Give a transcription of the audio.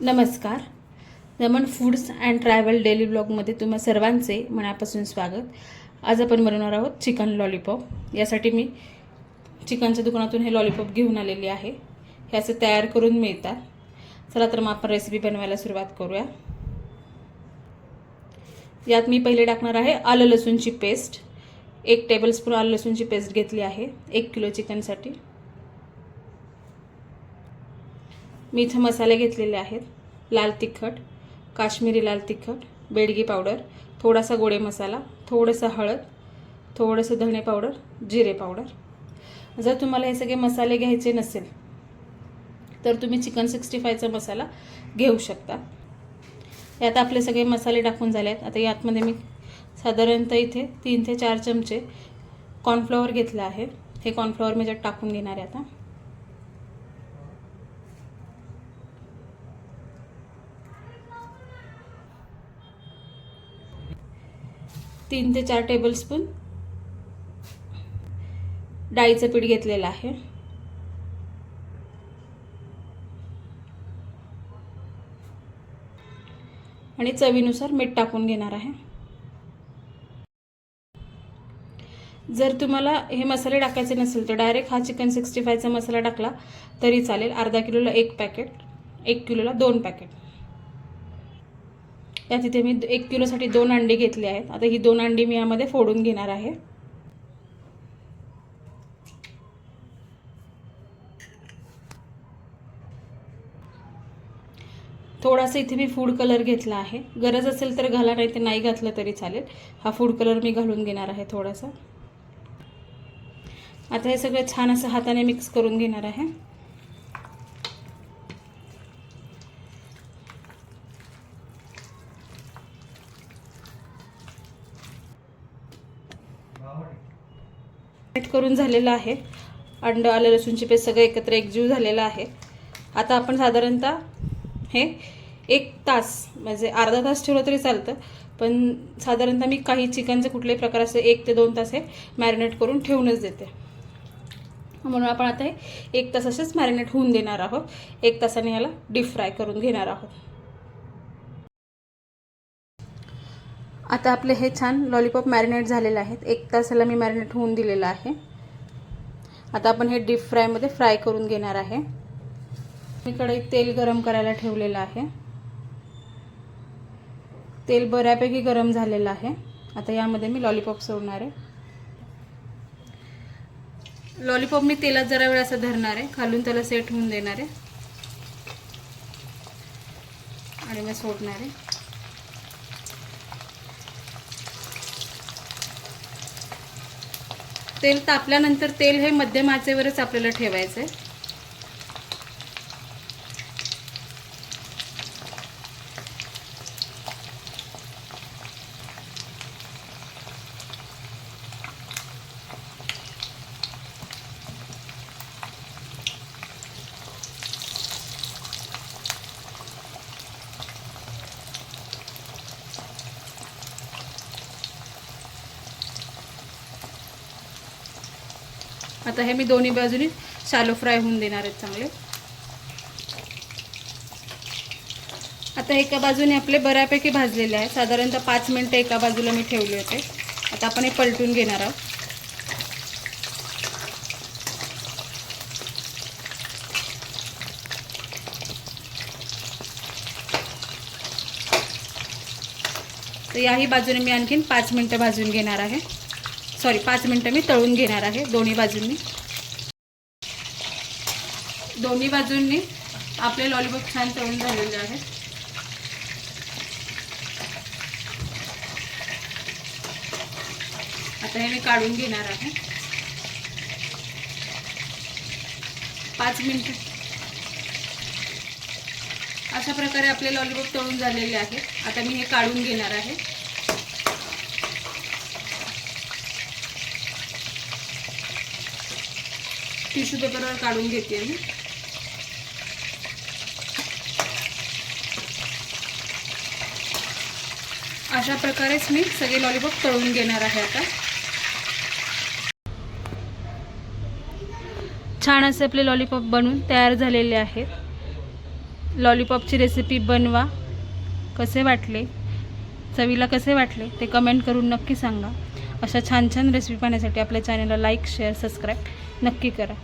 नमस्कार. Raman foods and travel daily ब्लॉगमध्ये तुम्हा सर्वांचे मनापासून स्वागत. आज आपण बनवणार आहोत चिकन लॉलीपॉप. यासाठी मी चिकनच्या दुकानातून हे लॉलीपॉप घेऊन आलेले आहे. हे असे तयार करून मिळतात. चला तर मग आपण रेसिपी बनवायला सुरुवात करूया. यात मी पहिले टाकणार आहे आलं लसूणची पेस्ट एक टेबलस्पून आलं लसूणची पेस्ट घेतली आहे. एक किलो चिकनसाठी. मी इथं मसाले घेतलेले आहेत. लाल तिखट काश्मीरी लाल तिखट बेडगी पावडर थोडासा गोडे मसाला थोडंसं हळद थोडंसं धणे पावडर जिरे पावडर. जर तुम्हाला हे सगळे मसाले घ्यायचे नसेल तर तुम्ही चिकन सिक्स्टी फायचा मसाला घेऊ शकता. यात आपले सगळे मसाले टाकून झाले आहेत. आता यातमध्ये मी साधारणतः इथे तीन ते चार चमचे कॉर्नफ्लॉवर घेतलं आहे. हे कॉर्नफ्लॉवर मी ज्यात टाकून घेणार आहे आता. तीन ते चार टेबलस्पून डाळीचं पीठ घेतलेलं आहे. आणि चवीनुसार मीठ टाकून घेणार आहे. जर तुम्हाला हे मसाले टाकायचे नसेल तर डायरेक्ट हा चिकन सिक्स्टी फायचा मसाला टाकला तरी चालेल. अर्धा किलोला एक पॅकेट एक किलोला दोन पॅकेट यात इथे मी एक किलोसाठी दोन अंडी घेतली आहेत. आता ही दोन अंडी मी यामध्ये फोडून घेणार आहे. थोडासा इथे मी फूड कलर घेतला आहे. गरज असेल तर घाला नाही ते नाही घातलं तरी चालेल. हा फूड कलर मी घालून घेणार आहे थोडासा. आता हे सगळं छान असं हाताने मिक्स करून घेणार आहे. करून झालेलं आहे. अंड आलं लसूणची पेस्ट सगळं एकत्र एकजीव झालेलं आहे. आता आपण साधारणतः हे एक तास म्हणजे अर्धा तास ठेवलं तरी चालतं. पण साधारणतः मी काही चिकनचे कुठलेही प्रकार असे एक ते दोन तास हे मॅरिनेट करून ठेवूनच देते. म्हणून आपण आता हे एक तास असेच मॅरिनेट होऊन देणार आहोत. एक तासाने याला डीप फ्राय करून घेणार आहोत. आता आपले हे छान लॉलीपॉप मॅरिनेट झालेले आहेत. एक तासाला मी मॅरिनेट होऊन दिलेलं आहे. आता आपण हे डीप फ्रायमध्ये फ्राय करून घेणार आहे. मी कढईत तेल गरम करायला ठेवलेलं आहे. तेल बऱ्यापैकी गरम झालेलं आहे. आता यामध्ये मी लॉलीपॉप सोडणार आहे. लॉलीपॉप मी तेलात जरा वेळ असं धरणार आहे. खालून त्याला सेट होऊन देणार आहे. आणि मी सोडणार आहे. तेल तापल्यानंतर तेल हे मध्यम आचेवरच आपल्याला ठेवायचं आहे आता हे मी दोन्ही बाजूनी शालो फ्राय होऊन देणार आहेत चांगले. आता एका बाजूने आपले बऱ्यापैकी भाजलेले आहे साधारणतः पाच मिनटं एका बाजूला मी ठेवले होते. आता आपण हे पलटून घेणार आहोत. तर याही बाजूने मी आणखीन पाच मिनटं भाजून घेणार आहे. सॉरी पाच मिनटं मी तळून घेणार आहे दोन्ही बाजूंनी. दोन्ही बाजूंनी आपले लॉलीपॉप छान तळून झालेले आहेत. आता हे मी काढून घेणार आहे. पाच मिनिट. अशा प्रकारे आपले लॉलीपॉप तळून झालेले आहेत. आता मी हे काढून घेणार आहे. टिश्यू पेपरवर काढून घेते मी. अशा प्रकारेच मी सगळे लॉलीपॉप तळून घेणार आहे आता. छान असे आपले लॉलीपॉप बनवून तयार झालेले आहेत. लॉलीपॉपची रेसिपी बनवा. कसे वाटले? चवीला कसे वाटले? ते कमेंट करून नक्की सांगा. अशा छान छान रेसिपी पाहण्यासाठी आपल्या चॅनलला लाईक शेअर सबस्क्राईब नक्की करा.